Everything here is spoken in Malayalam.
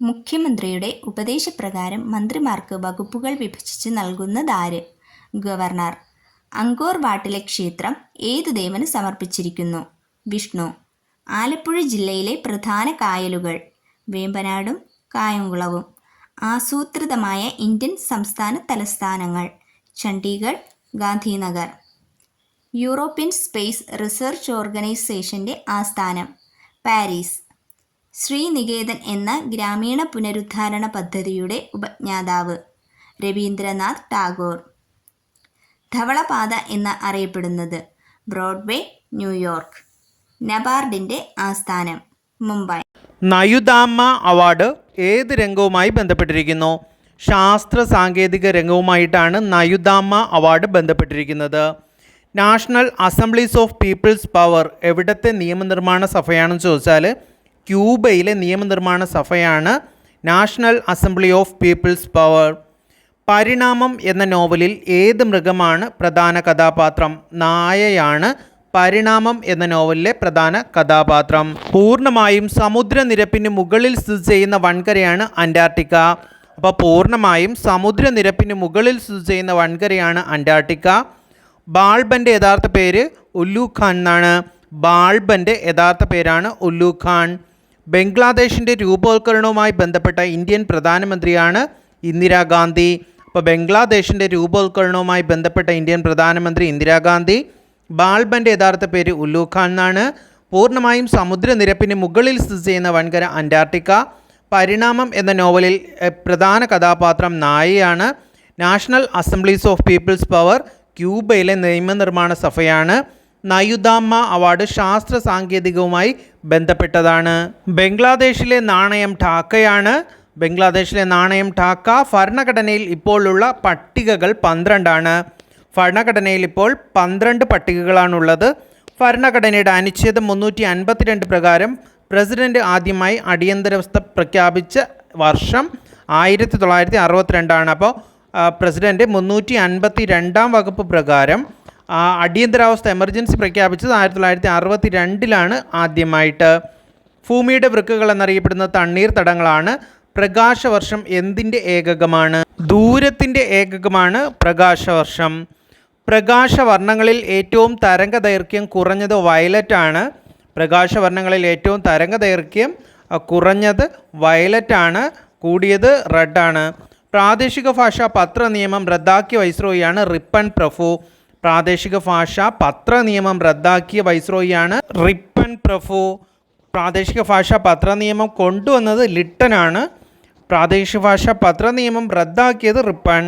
മുഖ്യമന്ത്രിയുടെ ഉപദേശപ്രകാരം മന്ത്രിമാർക്ക് വകുപ്പുകൾ വിഭജിച്ച് നൽകുന്നതാര്? ഗവർണർ. അങ്കോർ വാട്ടിലെ ക്ഷേത്രം ഏതു ദേവന് സമർപ്പിച്ചിരിക്കുന്നു? വിഷ്ണു. ആലപ്പുഴ ജില്ലയിലെ പ്രധാന കായലുകൾ. വേമ്പനാടും കായംകുളവും. ആസൂത്രിതമായ ഇന്ത്യൻ സംസ്ഥാന തലസ്ഥാനങ്ങൾ. Chandigarh Gandhinagar. European space research ഓർഗനൈസേഷന്റെ ആസ്ഥാനം. പാരീസ്. ശ്രീനികേതൻ എന്ന ഗ്രാമീണ പുനരുദ്ധാരണ പദ്ധതിയുടെ ഉപജ്ഞാതാവ്. രവീന്ദ്രനാഥ് ടാഗോർ. ധവളപാത എന്ന് അറിയപ്പെടുന്നത് ബ്രോഡ്വേ ന്യൂയോർക്ക്. നബാർഡിന്റെ ആസ്ഥാനം മുംബൈ. നയുദാമ്മ അവാർഡ് ഏത് രംഗവുമായി ബന്ധപ്പെട്ടിരിക്കുന്നു? ശാസ്ത്ര സാങ്കേതിക രംഗവുമായിട്ടാണ് നയുദാമ്മ അവാർഡ് ബന്ധപ്പെട്ടിരിക്കുന്നത്. National assemblies of people's power എവിടത്തെ നിയമനിർമ്മാണ സഭയാണെന്ന് ചോദിച്ചാൽ ക്യൂബയിലെ നിയമനിർമ്മാണ സഭയാണ് national assembly of people's power. പരിണാമം എന്ന നോവലിൽ ഏത് മൃഗമാണ് പ്രധാന കഥാപാത്രം? നായയാണ് പരിണാമം എന്ന നോവലിലെ പ്രധാന കഥാപാത്രം. പൂർണമായും സമുദ്രനിരപ്പിന് മുകളിൽ സ്ഥിതി ചെയ്യുന്ന വൻകരയാണ് അന്റാർട്ടിക്ക. അപ്പോൾ പൂർണമായും സമുദ്രനിരപ്പിന് മുകളിൽ സ്ഥിതി ചെയ്യുന്ന വൻകരയാണ് അന്റാർട്ടിക്ക. ബാൾബന്റെ യഥാർത്ഥ പേര് ഉല്ലു ഖാൻ എന്നാണ്. ബാൾബന്റെ യഥാർത്ഥ പേരാണ് ഉല്ലു ഖാൻ. ബംഗ്ലാദേശിന്റെ രൂപവൽക്കരണവുമായി ബന്ധപ്പെട്ട ഇന്ത്യൻ പ്രധാനമന്ത്രിയാണ് ഇന്ദിരാഗാന്ധി. അപ്പോൾ ബംഗ്ലാദേശിന്റെ രൂപവൽക്കരണവുമായി ബന്ധപ്പെട്ട ഇന്ത്യൻ പ്രധാനമന്ത്രി ഇന്ദിരാഗാന്ധി ബാൽബന്റെ യഥാർത്ഥ പേര് ഉല്ലു ഖാൻ എന്നാണ്. പൂർണമായും സമുദ്രനിരപ്പിന് മുകളിൽ സ്ഥിതി ചെയ്യുന്ന വൻകര അന്റാർട്ടിക്ക. പരിണാമം എന്ന നോവലിൽ പ്രധാന കഥാപാത്രം നായയാണ്. National assemblies of people's power ക്യൂബയിലെ നിയമനിർമ്മാണ സഭയാണ്. നയുദാമ്മ അവാർഡ് ശാസ്ത്ര സാങ്കേതികവുമായി ബന്ധപ്പെട്ടതാണ്. ബംഗ്ലാദേശിലെ നാണയം ഠാക്കയാണ്. ബംഗ്ലാദേശിലെ നാണയം ഠാക്ക ഭരണഘടനയിൽ ഇപ്പോഴുള്ള പട്ടികകൾ പന്ത്രണ്ടാണ്. ഭരണഘടനയിൽ ഇപ്പോൾ പന്ത്രണ്ട് പട്ടികകളാണുള്ളത്. ഭരണഘടനയുടെ അനുച്ഛേദം മുന്നൂറ്റി അൻപത്തിരണ്ട് പ്രകാരം പ്രസിഡന്റ് ആദ്യമായി അടിയന്തരാവസ്ഥ പ്രഖ്യാപിച്ച വർഷം ആയിരത്തി തൊള്ളായിരത്തി അറുപത്തിരണ്ടാണ് അപ്പോൾ പ്രസിഡന്റ് മുന്നൂറ്റി അൻപത്തി രണ്ടാം വകുപ്പ് പ്രകാരം അടിയന്തരാവസ്ഥ എമർജൻസി പ്രഖ്യാപിച്ചത് ആയിരത്തി തൊള്ളായിരത്തി അറുപത്തി രണ്ടിലാണ് ആദ്യമായിട്ട്. ഭൂമിയുടെ വൃക്കുകൾ എന്നറിയപ്പെടുന്ന തണ്ണീർ തടങ്ങളാണ് പ്രകാശവർഷം എന്തിന്റെ ഏകകമാണ്? ദൂരത്തിന്റെ ഏകകമാണ് പ്രകാശവർഷം. പ്രകാശവർണങ്ങളിൽ ഏറ്റവും തരംഗ ദൈർഘ്യം കുറഞ്ഞത് വയലറ്റാണ്. പ്രകാശവർണങ്ങളിൽ ഏറ്റവും തരംഗ ദൈർഘ്യം കുറഞ്ഞത് വയലറ്റാണ് കൂടിയത് റെഡാണ്. പ്രാദേശിക ഭാഷ പത്ര നിയമം റദ്ദാക്കിയ വൈസ്രോയിയാണ് റിപ്പൺ പ്രഭു. പ്രാദേശിക ഭാഷ പത്ര നിയമം റദ്ദാക്കിയ വൈസ്രോയിയാണ് റിപ്പൻ പ്രഫു പ്രാദേശിക ഭാഷ പത്ര നിയമം കൊണ്ടുവന്നത് ലിട്ടനാണ്. പ്രാദേശിക ഭാഷ പത്ര നിയമം റദ്ദാക്കിയത് റിപ്പൺ